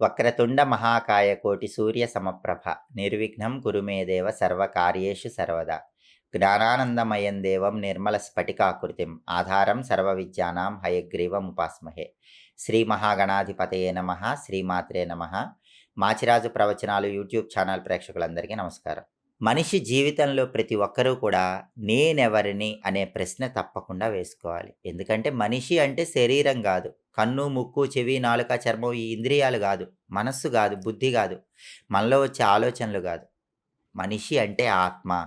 వక్రతుండ మహాకాయ కోటి సూర్య సమప్రభ నిర్విఘ్నం కురుమేదేవ సర్వకార్యేషు సర్వదా. జ్ఞానానందమయం దేవం నిర్మల స్ఫటికాకృతిం ఆధారం సర్వ విద్యానాం హయగ్రీవముపాస్మహే శ్రీ మహాగణాధిపతయే నమ. శ్రీమాత్రే నమ. మాచిరాజు ప్రవచనాలు యూట్యూబ్ ఛానల్ ప్రేక్షకులందరికీ నమస్కారం. మనిషి జీవితంలో ప్రతి ఒక్కరూ కూడా నేనెవరిని అనే ప్రశ్న తప్పకుండా వేసుకోవాలి. ఎందుకంటే మనిషి అంటే శరీరం కాదు. కన్ను ముక్కు చెవి నాలుక చర్మం ఈ ఇంద్రియాలు కాదు. మనస్సు కాదు బుద్ధి కాదు. మనలో వచ్చే ఆలోచనలు కాదు. మనిషి అంటే ఆత్మ.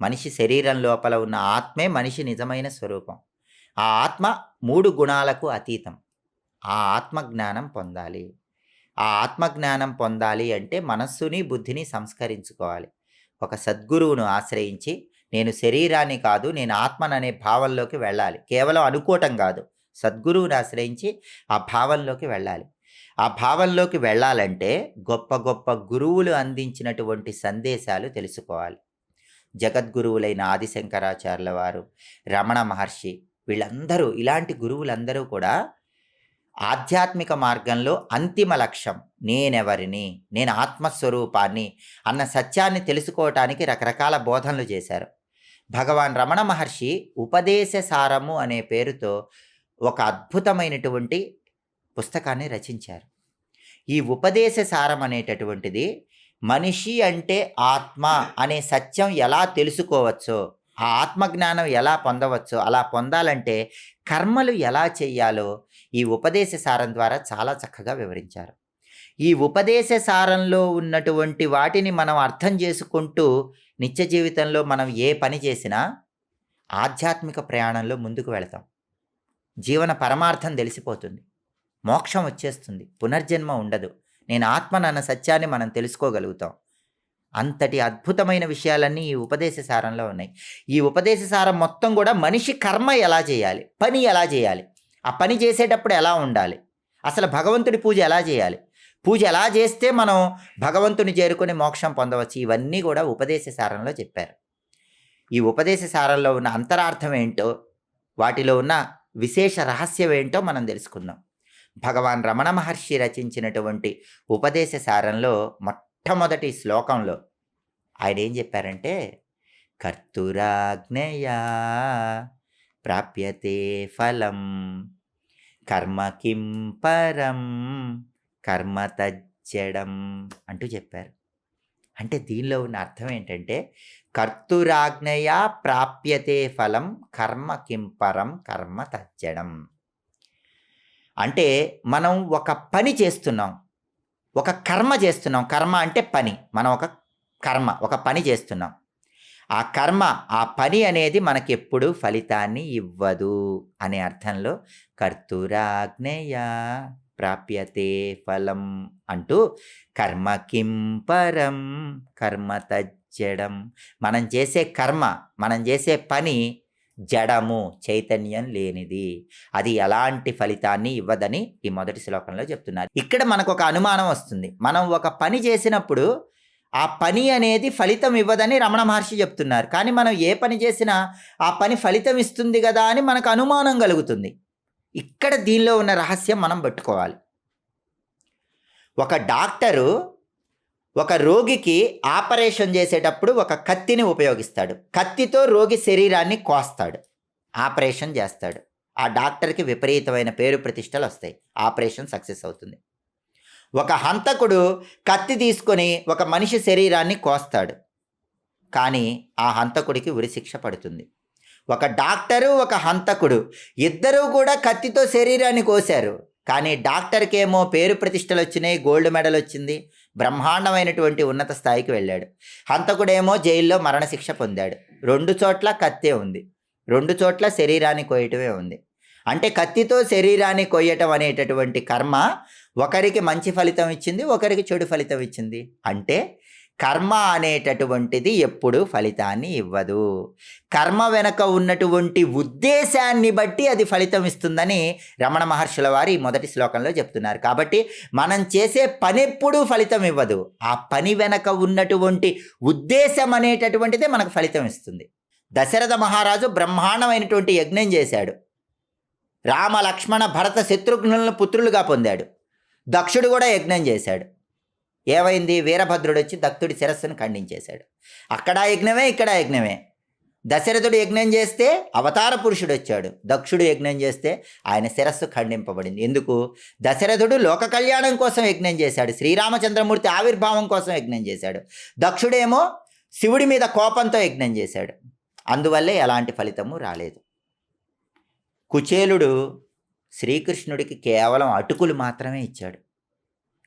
మనిషి శరీరం లోపల ఉన్న ఆత్మే మనిషి నిజమైన స్వరూపం. ఆ ఆత్మ మూడు గుణాలకు అతీతం. ఆ ఆత్మజ్ఞానం పొందాలి. ఆ ఆత్మజ్ఞానం పొందాలి అంటే మనస్సుని బుద్ధిని సంస్కరించుకోవాలి. ఒక సద్గురువును ఆశ్రయించి నేను శరీరాన్ని కాదు నేను ఆత్మననే భావంలోకి వెళ్ళాలి. కేవలం అనుకోవటం కాదు. సద్గురువుని ఆశ్రయించి ఆ భావంలోకి వెళ్ళాలి. ఆ భావంలోకి వెళ్ళాలంటే గొప్ప గొప్ప గురువులు అందించినటువంటి సందేశాలు తెలుసుకోవాలి. జగద్గురువులైన ఆదిశంకరాచార్యుల వారు రమణ మహర్షి వీళ్ళందరూ ఇలాంటి గురువులందరూ కూడా ఆధ్యాత్మిక మార్గంలో అంతిమ లక్ష్యం నేనెవరిని నేను ఆత్మస్వరూపాన్ని అన్న సత్యాన్ని తెలుసుకోవటానికి రకరకాల బోధనలు చేశారు. భగవాన్ రమణ మహర్షి ఉపదేశ సారము అనే పేరుతో ఒక అద్భుతమైనటువంటి పుస్తకాన్ని రచించారు. ఈ ఉపదేశ సారం అనేటటువంటిది మనిషి అంటే ఆత్మ అనే సత్యం ఎలా తెలుసుకోవచ్చో ఆ ఆత్మజ్ఞానం ఎలా పొందవచ్చో అలా పొందాలంటే కర్మలు ఎలా చేయాలో ఈ ఉపదేశ సారం ద్వారా చాలా చక్కగా వివరించారు. ఈ ఉపదేశ సారంలో ఉన్నటువంటి వాటిని మనం అర్థం చేసుకుంటూ నిత్య జీవితంలో మనం ఏ పని చేసినా ఆధ్యాత్మిక ప్రయాణంలో ముందుకు వెళతాం. జీవన పరమార్థం తెలిసిపోతుంది. మోక్షం వచ్చేస్తుంది. పునర్జన్మ ఉండదు. నేను ఆత్మనన్న సత్యాన్ని మనం తెలుసుకోగలుగుతాం. అంతటి అద్భుతమైన విషయాలన్నీ ఈ ఉపదేశ సారంలో ఉన్నాయి. ఈ ఉపదేశ సారం మొత్తం కూడా మనిషి కర్మ ఎలా చేయాలి? పని ఎలా చేయాలి? ఆ పని చేసేటప్పుడు ఎలా ఉండాలి? అసలు భగవంతుడి పూజ ఎలా చేయాలి? పూజ ఎలా చేస్తే మనం భగవంతుని చేరుకుని మోక్షం పొందవచ్చు? ఇవన్నీ కూడా ఉపదేశ సారంలో చెప్పారు. ఈ ఉపదేశ సారంలో ఉన్న అంతరార్థం ఏంటో వాటిలో ఉన్న విశేష రహస్యం ఏంటో మనం తెలుసుకుందాం. భగవాన్ రమణ మహర్షి రచించినటువంటి ఉపదేశ సారంలో మొట్టమొదటి శ్లోకంలో ఆయన ఏం చెప్పారంటే కర్తురాజ్ఞయా ప్రాప్యతే ఫలం. కర్మ కిం పరం? కర్మ తజ్జడం అంటూ చెప్పారు. అంటే దీనిలో ఉన్న అర్థం ఏంటంటే కర్తురాజ్ఞయా ప్రాప్యతే ఫలం కర్మ కిం పరం కర్మ తజ్జడం. అంటే మనం ఒక పని చేస్తున్నాం. ఒక కర్మ చేస్తున్నాం. కర్మ అంటే పని. మనం ఒక కర్మ ఒక పని చేస్తున్నాం. ఆ కర్మ ఆ పని అనేది మనకెప్పుడు ఫలితాన్ని ఇవ్వదు అనే అర్థంలో కర్తురాజ్ఞయ ప్రాప్యతే ఫలం అంటూ కర్మ కిం పరం కర్మ తజ్జడం. మనం చేసే కర్మ మనం చేసే పని జడము చైతన్యం లేనిది. అది ఎలాంటి ఫలితాన్ని ఇవ్వదని ఈ మొదటి శ్లోకంలో చెప్తున్నారు. ఇక్కడ మనకు ఒక అనుమానం వస్తుంది. మనం ఒక పని చేసినప్పుడు ఆ పని అనేది ఫలితం ఇవ్వదని రమణ మహర్షి చెప్తున్నారు. కానీ మనం ఏ పని చేసినా ఆ పని ఫలితం ఇస్తుంది కదా అని మనకు అనుమానం కలుగుతుంది. ఇక్కడ దీనిలో ఉన్న రహస్యం మనం పెట్టుకోవాలి. ఒక డాక్టరు ఒక రోగికి ఆపరేషన్ చేసేటప్పుడు ఒక కత్తిని ఉపయోగిస్తాడు. కత్తితో రోగి శరీరాన్ని కోస్తాడు. ఆపరేషన్ చేస్తాడు. ఆ డాక్టర్కి విపరీతమైన పేరు ప్రతిష్టలు వస్తాయి. ఆపరేషన్ సక్సెస్ అవుతుంది. ఒక హంతకుడు కత్తి తీసుకొని ఒక మనిషి శరీరాన్ని కోస్తాడు. కానీ ఆ హంతకుడికి ఉరిశిక్ష పడుతుంది. ఒక డాక్టరు ఒక హంతకుడు ఇద్దరూ కూడా కత్తితో శరీరాన్ని కోశారు. కానీ డాక్టర్కేమో పేరు ప్రతిష్టలు వచ్చినాయి గోల్డ్ మెడల్ వచ్చింది బ్రహ్మాండమైనటువంటి ఉన్నత స్థాయికి వెళ్ళాడు. హంతకుడేమో జైల్లో మరణశిక్ష పొందాడు. రెండు చోట్ల కత్తే ఉంది. రెండు చోట్ల శరీరాన్ని కోయటమే ఉంది. అంటే కత్తితో శరీరాన్ని కొయ్యటం అనేటటువంటి కర్మ ఒకరికి మంచి ఫలితం ఇచ్చింది ఒకరికి చెడు ఫలితం ఇచ్చింది. అంటే కర్మ అనేటటువంటిది ఎప్పుడు ఫలితాన్ని ఇవ్వదు. కర్మ వెనక ఉన్నటువంటి ఉద్దేశాన్ని బట్టి అది ఫలితం ఇస్తుందని రమణ మహర్షుల వారి మొదటి శ్లోకంలో చెప్తున్నారు. కాబట్టి మనం చేసే పని ఎప్పుడూ ఫలితం ఇవ్వదు. ఆ పని వెనక ఉన్నటువంటి ఉద్దేశం అనేటటువంటిదే మనకు ఫలితం ఇస్తుంది. దశరథ మహారాజు బ్రహ్మాండమైనటువంటి యజ్ఞం చేశాడు. రామ లక్ష్మణ భరత శత్రుఘ్నులను పుత్రులుగా పొందాడు. దక్షుడు కూడా యజ్ఞం చేశాడు. ఏమైంది? వీరభద్రుడు వచ్చి దక్తుడి శిరస్సును ఖండించేశాడు. అక్కడ యజ్ఞమే ఇక్కడ యజ్ఞమే. దశరథుడు యజ్ఞం చేస్తే అవతార పురుషుడు వచ్చాడు. దక్షుడు యజ్ఞం చేస్తే ఆయన శిరస్సు ఖండింపబడింది. ఎందుకు? దశరథుడు లోక కళ్యాణం కోసం యజ్ఞం చేశాడు. శ్రీరామచంద్రమూర్తి ఆవిర్భావం కోసం యజ్ఞం చేశాడు. దక్షుడేమో శివుడి మీద కోపంతో యజ్ఞం చేశాడు. అందువల్లే ఎలాంటి ఫలితము రాలేదు. కుచేలుడు శ్రీకృష్ణుడికి కేవలం అటుకులు మాత్రమే ఇచ్చాడు.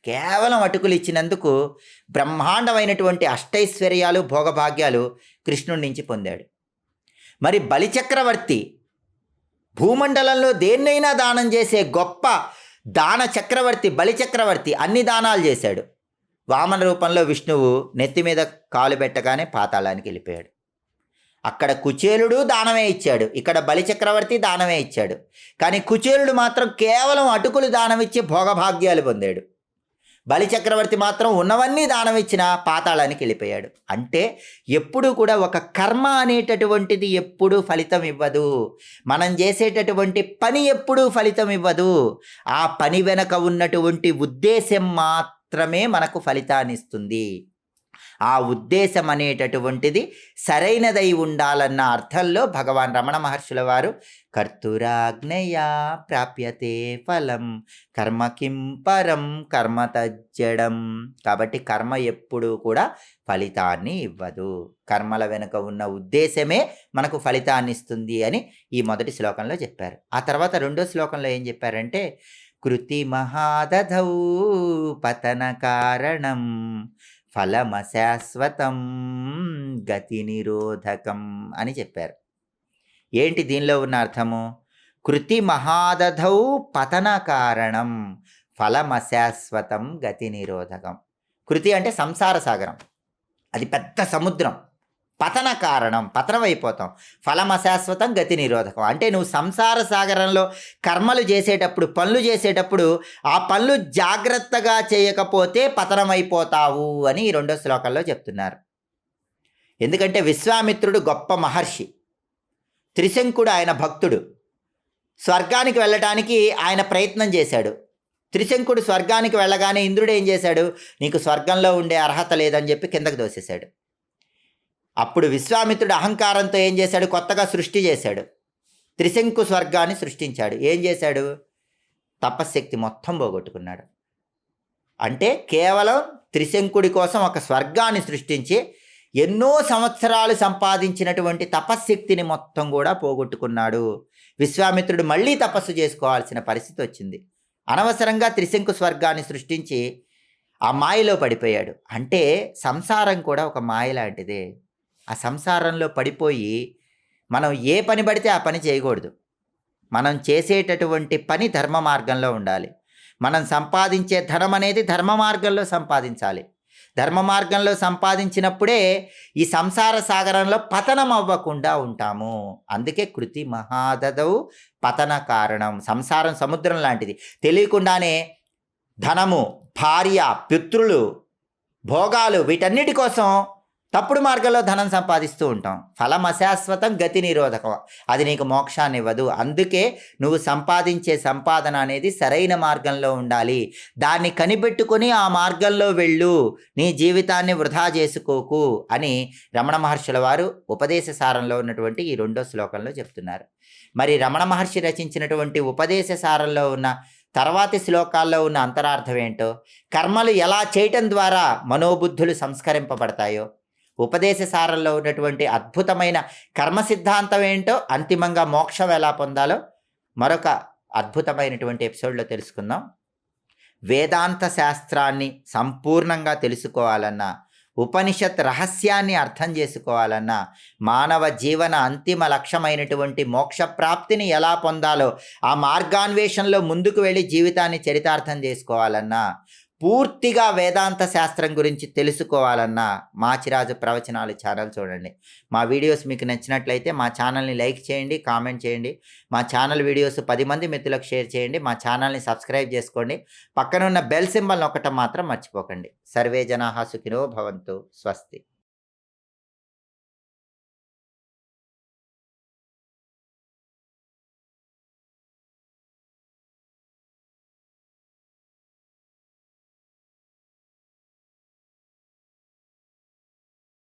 కేవలం అటుకులు ఇచ్చినందుకు బ్రహ్మాండమైనటువంటి అష్టైశ్వర్యాలు భోగభాగ్యాలు కృష్ణుడి నుంచి పొందాడు. మరి బలిచక్రవర్తి భూమండలంలో దేన్నైనా దానం చేసే గొప్ప దాన చక్రవర్తి బలిచక్రవర్తి అన్ని దానాలు చేశాడు. వామన రూపంలో విష్ణువు నెత్తి మీద కాలు పెట్టగానే పాతాళానికి వెళ్ళిపోయాడు. అక్కడ కుచేలుడు దానమే ఇచ్చాడు. ఇక్కడ బలిచక్రవర్తి దానమే ఇచ్చాడు. కానీ కుచేలుడు మాత్రం కేవలం అటుకులు దానమిచ్చి భోగభాగ్యాలు పొందాడు. బలిచక్రవర్తి మాత్రం ఉన్నవన్నీ దానం ఇచ్చిన పాతాళానికి వెళ్ళిపోయాడు. అంటే ఎప్పుడు కూడా ఒక కర్మ అనేటటువంటిది ఎప్పుడూ ఫలితం ఇవ్వదు. మనం చేసేటటువంటి పని ఎప్పుడూ ఫలితం ఇవ్వదు. ఆ పని వెనక ఉన్నటువంటి ఉద్దేశం మాత్రమే మనకు ఫలితాన్ని ఇస్తుంది. ఆ ఉద్దేశం అనేటటువంటిది సరైనదై ఉండాలన్న అర్థంలో భగవాన్ రమణ మహర్షుల వారు కర్తురాజ్ఞయా ప్రాప్యతే ఫలం కర్మ కిం పరం కర్మ తజ్జడం. కాబట్టి కర్మ ఎప్పుడూ కూడా ఫలితాన్ని ఇవ్వదు. కర్మల వెనుక ఉన్న ఉద్దేశమే మనకు ఫలితాన్ని ఇస్తుంది అని ఈ మొదటి శ్లోకంలో చెప్పారు. ఆ తర్వాత రెండో శ్లోకంలో ఏం చెప్పారంటే కృతి మహాదధౌ పతన కారణం ఫలమశాశ్వతం గతి నిరోధకం అని చెప్పారు. ఏంటి దీనిలో ఉన్న అర్థము? కృతి మహాదధౌ పతన కారణం ఫలమశాశ్వతం గతి నిరోధకం కృతి అంటే సంసార సాగరం. అది పెద్ద సముద్రం. పతన కారణం పతనమైపోతాం. ఫలం అశాశ్వతం గతి నిరోధకం. అంటే నువ్వు సంసార సాగరంలో కర్మలు చేసేటప్పుడు పనులు చేసేటప్పుడు ఆ పనులు జాగ్రత్తగా చేయకపోతే పతనమైపోతావు అని ఈ రెండో శ్లోకంలో చెప్తున్నారు. ఎందుకంటే విశ్వామిత్రుడు గొప్ప మహర్షి. త్రిశంకుడు ఆయన భక్తుడు. స్వర్గానికి వెళ్ళటానికి ఆయన ప్రయత్నం చేశాడు. త్రిశంకుడు స్వర్గానికి వెళ్ళగానే ఇంద్రుడు ఏం చేశాడు? నీకు స్వర్గంలో ఉండే అర్హత లేదని చెప్పి కిందకు దోసేశాడు. అప్పుడు విశ్వామిత్రుడు అహంకారంతో ఏం చేశాడు? కొత్తగా సృష్టి చేశాడు. త్రిశంకు స్వర్గాన్ని సృష్టించాడు. ఏం చేశాడు? తపశ్శక్తి మొత్తం పోగొట్టుకున్నాడు. అంటే కేవలం త్రిశంకుడి కోసం ఒక స్వర్గాన్ని సృష్టించి ఎన్నో సంవత్సరాలు సంపాదించినటువంటి తపశ్శక్తిని మొత్తం కూడా పోగొట్టుకున్నాడు. విశ్వామిత్రుడు మళ్ళీ తపస్సు చేసుకోవాల్సిన పరిస్థితి వచ్చింది. అనవసరంగా త్రిశంకు స్వర్గాన్ని సృష్టించి ఆ మాయలో పడిపోయాడు. అంటే సంసారం కూడా ఒక మాయ లాంటిదే. ఆ సంసారంలో పడిపోయి మనం ఏ పని పడితే ఆ పని చేయకూడదు. మనం చేసేటటువంటి పని ధర్మ మార్గంలో ఉండాలి. మనం సంపాదించే ధనం అనేది ధర్మ మార్గంలో సంపాదించాలి. ధర్మ మార్గంలో సంపాదించినప్పుడే ఈ సంసార సాగరంలో పతనం అవ్వకుండా ఉంటాము. అందుకే కృతి మహాదదవు పతన కారణం. సంసారం సముద్రం లాంటిది. తెలియకుండానే ధనము భార్య పితృలు భోగాలు వీటన్నిటి కోసం తప్పుడు మార్గంలో ధనం సంపాదిస్తూ ఉంటాం. ఫలం అశాశ్వతం గతి నిరోధకం. అది నీకు మోక్షాన్ని ఇవ్వదు అందుకే నువ్వు సంపాదించే సంపాదన అనేది సరైన మార్గంలో ఉండాలి. దాన్ని కనిపెట్టుకొని ఆ మార్గంలో వెళ్ళు. నీ జీవితాన్ని వృధా చేసుకోకు అని రమణ మహర్షుల వారు ఉపదేశ సారంలో ఉన్నటువంటి ఈ రెండో శ్లోకంలో చెప్తున్నారు. మరి రమణ మహర్షి రచించినటువంటి ఉపదేశ సారంలో ఉన్న తర్వాతి శ్లోకాల్లో ఉన్న అంతరార్థం ఏంటో? కర్మలు ఎలా చేయటం ద్వారా మనోబుద్ధులు సంస్కరింపబడతాయో? ఉపదేశ సారంలో ఉన్నటువంటి అద్భుతమైన కర్మ సిద్ధాంతం ఏంటో అంతిమంగా మోక్షం ఎలా పొందాలో మరొక అద్భుతమైనటువంటి ఎపిసోడ్లో తెలుసుకుందాం. వేదాంత శాస్త్రాన్ని సంపూర్ణంగా తెలుసుకోవాలన్నా ఉపనిషత్ రహస్యాన్ని అర్థం చేసుకోవాలన్నా మానవ జీవన అంతిమ లక్ష్యమైనటువంటి మోక్ష ప్రాప్తిని ఎలా పొందాలో ఆ మార్గాన్వేషణలో ముందుకు వెళ్ళి జీవితాన్ని చరితార్థం చేసుకోవాలన్నా పూర్తిగా వేదాంత శాస్త్రం గురించి తెలుసుకోవాలన్నా మాచిరాజు ప్రవచనాలు ఛానల్ చూడండి. మా వీడియోస్ మీకు నచ్చినట్లయితే మా ఛానల్ని లైక్ చేయండి కామెంట్ చేయండి. మా ఛానల్ వీడియోస్ పది మంది మిత్రులకు షేర్ చేయండి. మా ఛానల్ని సబ్స్క్రైబ్ చేసుకోండి. పక్కన ఉన్న బెల్ సింబల్ ఒకటం మాత్రం మర్చిపోకండి. సర్వే జనాహా సుఖినో భవంతు. స్వస్తి.